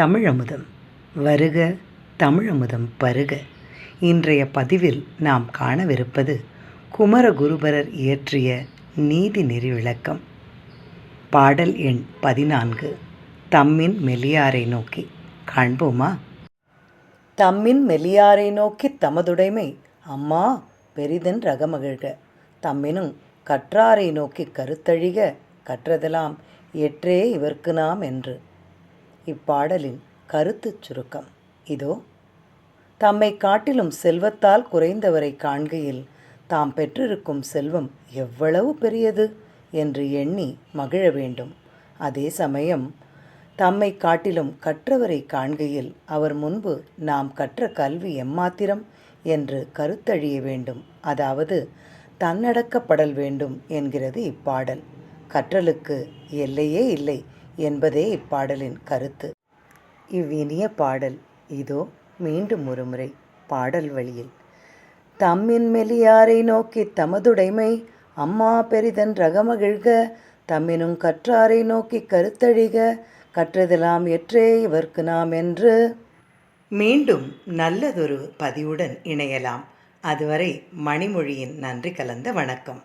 தமிழமுதம். வருக தமிழமுதம் பருக. இன்றைய பதிவில் நாம் காணவிருப்பது குமரகுருபரர் இயற்றிய நீதி நெறி விளக்கம் பாடல் எண் பதினான்கு. தம்மின் மெலியாரை நோக்கி. காண்போமா? தம்மின் மெலியாரை நோக்கித் தமதுடைமை. அம்மா பெரிதென் ரகமகிழ்க. தம்மினும் கற்றாரை நோக்கிக் கருத்தழிக. கற்றதெல்லாம் எற்றே இவர்க்கு நாம் என்று. இப்பாடலின் கருத்துச் சுருக்கம். இதோ தம்மை காட்டிலும் செல்வத்தால் குறைந்தவரை காண்கையில் தாம் பெற்றிருக்கும் செல்வம் எவ்வளவு பெரியது என்று எண்ணி மகிழ வேண்டும். அதே சமயம் தம்மை காட்டிலும் கற்றவரை காண்கையில் அவர் முன்பு நாம் கற்ற கல்வி எம்மாத்திரம் என்று கருத்தழிய வேண்டும். அதாவது தன்னடக்கப்படல் வேண்டும் என்கிறது இப்பாடல். கற்றலுக்கு எல்லையே இல்லை. என்பதே இப்பாடலின் கருத்து. இவ்வினிய பாடல் இதோ மீண்டும் ஒருமுறை பாடல் வழியில். தம்மின் மெலியாரை நோக்கி தமதுடைமை அம்மா பெரிதன் ரகமகிழ்க தம்மினும் கற்றாரை நோக்கி கருத்தழிக கற்றதெல்லாம் எற்றே இவர்க்கு நாம் என்று. மீண்டும் நல்லதொரு பதிவுடன் இணையலாம். அதுவரை மணிமொழியின் நன்றி கலந்த வணக்கம்.